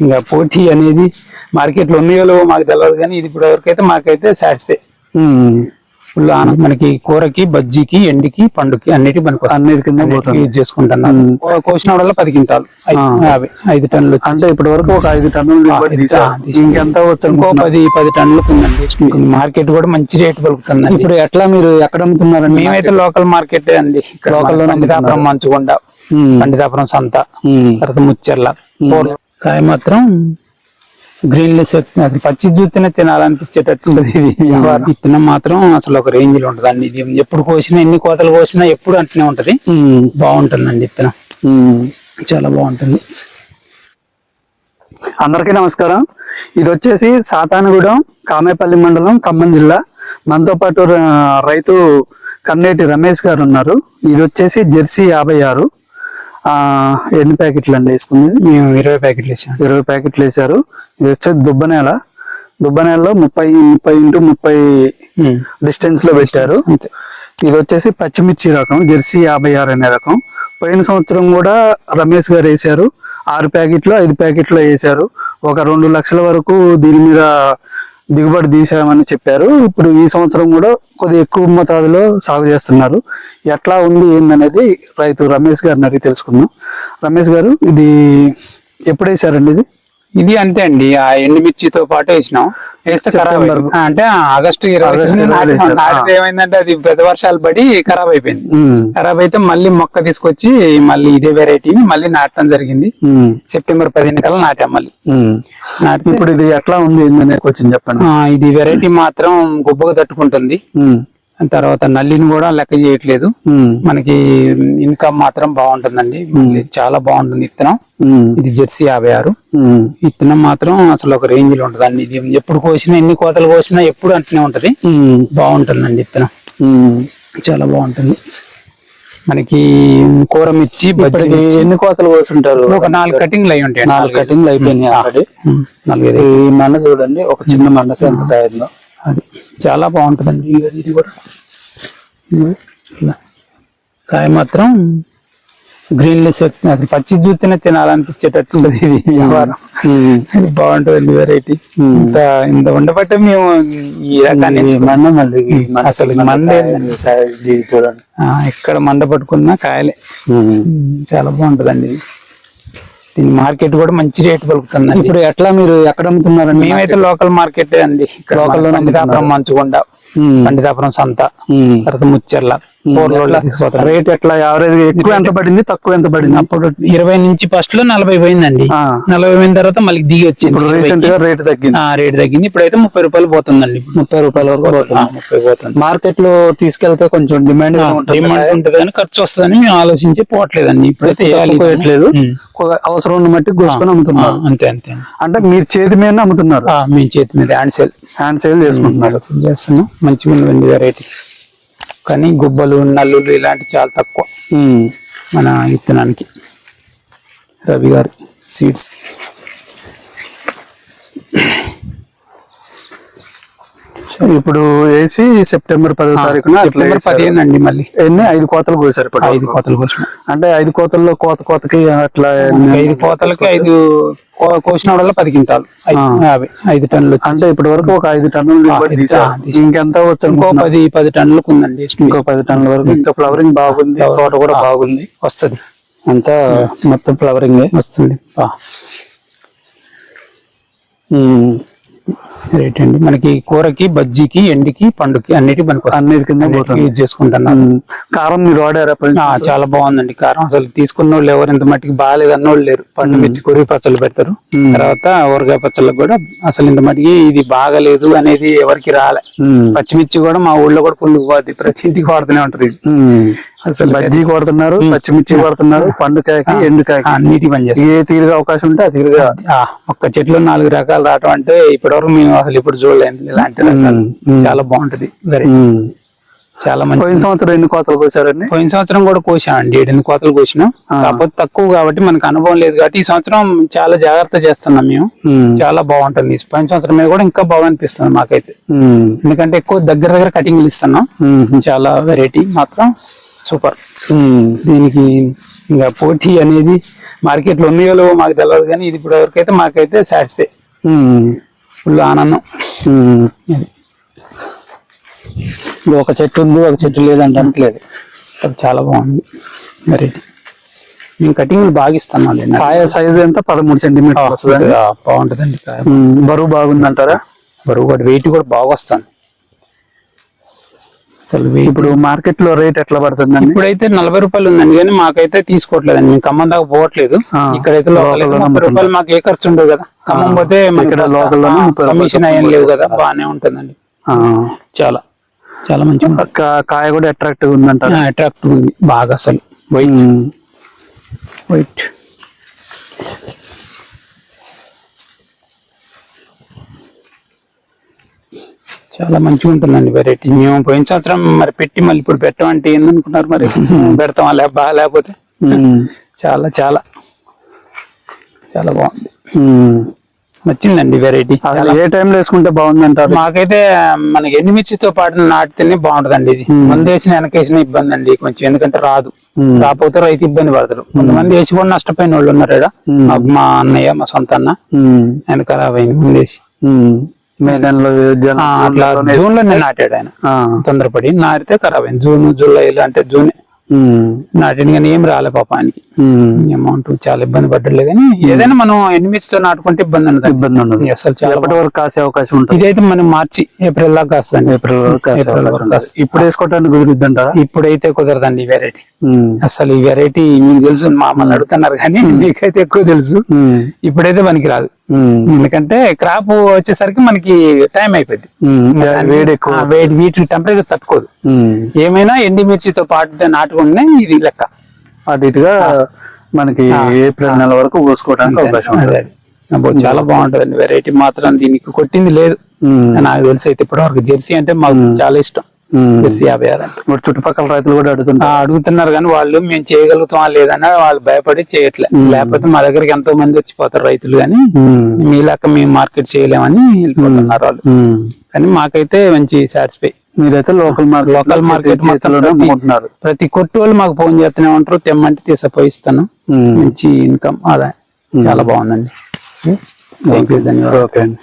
ఇంకా పోటీ అనేది మార్కెట్లో ఉన్నాయో మాకు తెలియదు కానీ ఇది ఇప్పుడు వరకైతే మాకైతే సాటిస్ఫై. ఫుల్ ఆన. మనకి కూరకి బజ్జీకి ఎండికి పండుకి అన్నిటి మనకి. అన్నిటి కింద. యూజ్ చేసుకుంటున్నాను కోసిన వల్ల పది క్వింటాలు. యాభై ఐదు టన్నులు అంటే ఇప్పటి వరకు ఒక ఐదు టన్నులు. ఇంకెంత ఇంకో పది పది టన్నులకు ఉందండి. మార్కెట్ కూడా మంచి రేట్ పలుకుతుంది ఇప్పుడు ఎట్లా మీరు ఎక్కడ అమ్ముతున్నారండి? మేమైతే లోకల్ మార్కెట్ అండి. లోకల్ పండితాపురం మంచుకొండ. పండితాపురం సంత. తర్వాత ముచ్చెర్ల. కాయ మాత్రం గ్రీన్ లెస్ అసలు పచ్చి చూస్తేనే తినాలనిపించేటట్టు ఉండదు ఇది విత్తనం మాత్రం అసలు ఒక రేంజ్లో ఉంటుంది. అండి ఇది ఎప్పుడు కోసినా ఎన్ని కోతలు కోసినా ఎప్పుడు అంటనే ఉంటది. బాగుంటుందండి విత్తనం. చాలా బాగుంటుంది. అందరికీ నమస్కారం. ఇది వచ్చేసి సాతానగూడెం కామేపల్లి మండలం ఖమ్మం జిల్లా. మనతో పాటు రైతు కన్నేటి రమేష్ గారు ఉన్నారు. ఇది వచ్చేసి జెర్సీ యాభై ఆరు. ఎన్ని ప్యాకెట్లు అండి వేసుకునేది మేము ఇరవై ప్యాకెట్లు వేసాం. ఇరవై ప్యాకెట్లు వేశారు ఇది వచ్చేసి దుబ్బనేల దుబ్బనేలలో ముప్పై ముప్పై ఇంటూ ముప్పై డిస్టెన్స్లో పెట్టారు. ఇది వచ్చేసి పచ్చిమిర్చి రకం జెర్సీ యాభై ఆరు అనే రకం. పోయిన సంవత్సరం కూడా రమేష్ గారు వేశారు ఆరు ప్యాకెట్లు ఐదు ప్యాకెట్లు వేశారు ఒక రెండు లక్షల వరకు దీని మీద దిగుబడి తీసామని చెప్పారు. ఇప్పుడు ఈ సంవత్సరం కూడా కొద్దిగా ఎక్కువ మోతాదులో సాగు చేస్తున్నారు. ఎట్లా ఉంది ఏందనేది రైతు రమేష్ గారిని అడిగి తెలుసుకుందాం. రమేష్ గారు ఇది ఎప్పుడు ఇది? ఇది అంతే అండి. ఆ ఎండుమిర్చితో పాటు వేసినాం. వేస్తే ఖరాబ్ అంటే ఆగస్టు ఇరవై ఏమైందంటే అది పెద్ద వర్షాలు పడి ఖరాబ్ అయిపోయింది. ఖరాబ్ అయితే మళ్ళీ మొక్క తీసుకొచ్చి మళ్ళీ ఇదే వెరైటీని మళ్ళీ నాటడం జరిగింది. సెప్టెంబర్ పదిహేను కల్లా నాటాం మళ్ళీ. ఇప్పుడు ఇది ఎట్లా ఉంది? కొంచెం చెప్పండి. ఇది వెరైటీ మాత్రం గుబ్బగా తట్టుకుంటుంది. తర్వాత నల్లిని కూడా లెక్క చేయట్లేదు. మనకి ఇన్కమ్ మాత్రం బాగుంటుందండి. చాలా బాగుంటుంది విత్తనం ఉమ్, ఇది జెర్సీ యాభై ఆరు. ఉమ్, విత్తనం మాత్రం అసలు ఒక రేంజ్లో ఉంటుంది అండి ఇది ఎప్పుడు కోసినా ఎన్ని కోతలు కోసినా ఎప్పుడు అంటనే ఉంటది. బాగుంటుందండి విత్తనం ఉమ్. చాలా బాగుంటుంది. మనకి కూర మిర్చి బజ్జి ఎన్ని కోతలు కోసుంటారు? ఒక నాలుగు కటింగ్లు అయి ఉంటాయి నాలుగు కటింగ్లు అయిపోయినాయి ఆల్రెడీ. నాలుగైదు ఈ మండ చూడండి ఒక చిన్న మండకి ఎంత తయారుందో. అది. చాలా బాగుంటుందండి ఇది- కూడా. ఇలా. కాయ మాత్రం గ్రీన్ లెస్ అసలు పచ్చి చూస్తేనే తినాలనిపించేటట్టు ఉండదు ఇది వ్యవహారం బాగుంటుంది వెరైటీ. ఇంత ఇంత ఉండబట్టే మేము ఈ రకాన్ని మండ మండ అసలు మండ మండే ఇది చూడండి. ఎక్కడ మంద పట్టుకున్నా కాయలే. చాలా బాగుంటుందండి ఇది. దీని మార్కెట్ కూడా మంచి రేట్ పలుకుతుంది ఇప్పుడు ఎట్లా మీరు ఎక్కడ అమ్ముతున్నారండి మేమైతే లోకల్ మార్కెట్ అండి మన పండితాపురం మంచుకొండ పండితాపురం సంత. తర్వాత ముచ్చెర్ల. పూర్లో తీసుకుపోతారు. రేట్ ఎట్లా? యావరేజ్ ఎక్కువ ఎంత పడింది? తక్కువ ఎంత పడింది? అప్పుడు ఇరవై నుంచి ఫస్ట్లో నలభై పోయిందండి. నలభై పోయిన తర్వాత మళ్ళీ దిగి వచ్చింది. రీసెంట్గా రేట్ తగ్గింది. ఆ, రేట్ తగ్గింది. ఇప్పుడైతే ముప్పై రూపాయలు పోతుందండి. ముప్పై రూపాయల వరకు పోతుంది. ముప్పై పోతుంది. మార్కెట్లో తీసుకెళ్తే కొంచెం డిమాండ్ డిమాండ్ ఉంటుంది. కానీ ఖర్చు వస్తుందని మేము ఆలోచించి పోవట్లేదండి. ఇప్పుడైతే. ఒక అవసరం ఉన్న మట్టి ఆ, అమ్ముతున్నారు. అంతే అంతే. అంటే మీరు చేతి మీద అమ్ముతున్నారు. మీ చేతి మీద. హ్యాండ్ సేల్ హ్యాండ్ సేల్ చేసుకుంటున్నారు. చేస్తున్నాం. మంచిగా ఉందండి వెరైటీ కానీ గుబ్బలు నల్లులు ఇలాంటి చాలా తక్కువ. మన విత్తనానికి. రవి గారి సీడ్స్. ఇప్పుడు వేసి సెప్టెంబర్ పదో తారీఖున సెప్టెంబర్. పదిహేను అండి మళ్ళీ. ఎన్ని? ఐదు కోతలు కోసారు ఇప్పుడు ఐదు కోతలు కోసిన అంటే ఐదు కోతల్లో కోత కోతకి అట్లా ఐదు కోతలకి ఐదు కోసిన వల్ల పది క్వింటాలు. ఐదు- టన్నులు అంటే ఇప్పటి వరకు ఒక ఐదు టన్నులు. ఇంకెంత వచ్చు ఇంకో? పది పది టన్నులకు ఉందండి ఇంకో పది టన్నుల వరకు. ఇంకా ఫ్లవరింగ్ బాగుంది తోట కూడా బాగుంది. వస్తుంది. అంతా మొత్తం ఫ్లవరింగ్ వస్తుంది. రైట్ అండి మనకి కూరకి బజ్జీకి ఎండికి పండుకి అన్నిటి మనకి. అన్నిటి కింద యూజ్ చేసుకుంటున్నాను ఉమ్. కారం మీరు వాడారా చాలా బాగుందండి కారం. అసలు తీసుకున్న వాళ్ళు ఎవరు ఇంత మట్టికి బాగాలేదు అన్నోళ్ళు లేరు. పండు మిర్చి కొరివి పచ్చళ్ళు పెడతారు. తర్వాత ఊరగాయ పచ్చళ్ళకు కూడా అసలు ఇంత మట్టికి ఇది బాగలేదు అనేది ఎవరికి రాలే. పచ్చిమిర్చి కూడా మా ఊళ్ళో కూడా ఫుల్ ప్రతి ఇంటికి వాడుతూనే ఉంటది. అసలు బజ్జీ కొడుతున్నారు పచ్చిమిర్చి కొడుతున్నారు పండుకాయకి ఎండుకాయకి అన్నిటి పని చేస్తాం ఏ తీరుగా అవకాశం ఉంటే ఆ తీరుగా ఆ, ఒక్క చెట్లు నాలుగు రకాలు రావటం అంటే ఇప్పటివరకు మేము అసలు ఇప్పుడు చూడలేదు ఇలాంటి చాలా బాగుంటది. వెరీ. చాలా మంచి పోయిన సంవత్సరం ఎన్ని కోతలు కోసారండి? పోయిన సంవత్సరం కూడా కోసామండి. ఏడెనిమిది కోతలు కోసినాం. కాకపోతే తక్కువ కాబట్టి మనకు అనుభవం లేదు కాబట్టి ఈ సంవత్సరం చాలా జాగ్రత్త చేస్తున్నాం మేము. చాలా బాగుంటుంది. పోయిన సంవత్సరం మీద కూడా ఇంకా బాగా అనిపిస్తుంది మాకైతే. ఎందుకంటే ఎక్కువ దగ్గర దగ్గర కటింగ్లు ఇస్తున్నాం. చాలా వెరైటీ మాత్రం. సూపర్. దీనికి ఇంకా పోటీ అనేది మార్కెట్లో ఉన్నాయో లేవో మాకు తెలియదు కానీ ఇది ఇప్పుడు వరకైతే మాకైతే సాటిస్ఫై. ఫుల్ ఆనందం. ఒక చెట్టు ఉంది ఒక చెట్టు లేదంటే లేదు అది చాలా బాగుంది. మరి మేము కటింగ్లు బాగా ఇస్తాం కాయ సైజ్ ఎంత? పదమూడు సెంటీమీటర్ వస్తుంది బాగుంటుందండి కాయ. బరువు బాగుందంటారా? బరువు కూడా వెయిట్ కూడా బాగా వస్తుంది. అసలు ఇప్పుడు మార్కెట్లో రేట్ ఎట్లా పడుతుందండి? ఇప్పుడైతే నలభై రూపాయలు ఉందండి కానీ మాకైతే తీసుకోవట్లేదండి. మేము ఖమ్మం దాకా పోవట్లేదు. ఇక్కడైతే లోకల్ ముప్పై రూపాయలు మాకు ఏ ఖర్చు ఉండదు కదా. ఖమ్మం పోతే ఇక్కడ రూపాయలు కమిషన్ అయ్యేం లేవు కదా. బాగానే ఉంటుందండి. చాలా చాలా మంచిగా కా- కాయ కూడా అట్రాక్టివ్ ఉందంటారా? అట్రాక్టివ్ ఉంది బాగా అసలు. ఉమ్, వైట్ చాలా మంచిగా ఉంటుందండి వెరైటీ మేము పోయిన సంవత్సరం మరి పెట్టి మళ్ళీ ఇప్పుడు పెట్టమంటే ఏందనుకున్నారు మరి? పెడతాం లే బాగా లేకపోతే? చాలా చాలా. చాలా బాగుంది. నచ్చిందండి వెరైటీ ఏ టైంలో వేసుకుంటే బాగుందంటారు? మాకైతే మనకి ఎండుమిర్చితో పాటు నాటితేనే బాగుంటదండి ఇది. మందు వేసిన వెనకేసిన ఇబ్బంది అండి కొంచెం. ఎందుకంటే రాదు. రాకపోతే రైతు ఇబ్బంది పడతారు. కొంతమంది వేసి కూడా నష్టపోయిన వాళ్ళు ఉన్నారు. మా అన్నయ్య మా సొంత అన్న. ఖరాబ్ అయింది ముందేసి. మే నెలలో జన- అట్లా లోనే నాటాడు ఆయన. తొందరపడి నాటితే ఖరాబ్ అయింది. జూన్ జూలైలో అంటే జూన్ నాటాడు కానీ ఏం రాలే పాపానికి. అమౌంట్ చాలా ఇబ్బంది పడ్డలే కానీ ఏదైనా మనం ఎండుమిర్చితో నాటుకుంటే ఇబ్బంది ఉండదు. ఇబ్బంది ఉండదు. అసలు చాలా వరకు కాసే అవకాశం ఉంటుంది? ఇదైతే మనం మార్చి ఏప్రిల్ దాకా కాస్తుంది ఏప్రిల్ ఏప్రిల్. ఇప్పుడు వేసుకోవటానికి కుదిరిద్దంటారా? ఇప్పుడైతే కుదరదండి ఈ వెరైటీ అసలు ఈ వెరైటీ మీకు తెలుసు మామూలు అడుగుతున్నారు కానీ మీకైతే ఎక్కువ తెలుసు. ఇప్పుడైతే మనకి రాదు. ఎందుకంటే క్రాప్ వచ్చేసరికి మనకి టైం అయిపోద్ది ఉమ్. వేడి ఎక్కువ. వేడి వీటి టెంపరేచర్ తట్టుకోదు. ఏమైనా ఎండిమిర్చితో పాటు నాటుకుంటే ఇది లెక్క. అటు ఇటుగా మనకి ఏప్రిల్ నెల వరకు కోసుకోవడానికి అవకాశం ఉంటుంది. చాలా బాగుంటదండి. వెరైటీ మాత్రం దీనికి కొట్టింది లేదు. నాకు తెలిసి అయితే ఇప్పటి వరకు జెర్సీ అంటే మాకు చాలా ఇష్టం. జెర్సీ యాభై ఆరు అంటే. ఇప్పుడు చుట్టుపక్కల రైతులు కూడా ఆ, అడుగుతుంటారు అడుగుతున్నారు కానీ వాళ్ళు మేము చేయగలుగుతామా లేదన్నా వాళ్ళు భయపడి చేయట్లే. లేకపోతే మా దగ్గరికి ఎంతో మంది వచ్చిపోతారు రైతులు కానీ. మీలాక మేము మార్కెట్ చేయలేమని వెళ్ళిపోతున్నారు వాళ్ళు. కానీ మాకైతే మంచి సాటిస్ఫై మీరైతే లోకల్ మార్కెట్ లోకల్ మార్కెట్ అమ్ముకుంటున్నారు. ప్రతి కొట్టు వాళ్ళు మాకు ఫోన్ చేస్తూనే ఉంటారు తెమ్మంటే తీసుకుపోయి ఇస్తాను ఉమ్. మంచి ఇన్కమ్ ఆదాయం చాలా బాగుందండి. థ్యాంక్ యూ ధన్యవాదాలు. ఓకే అండి.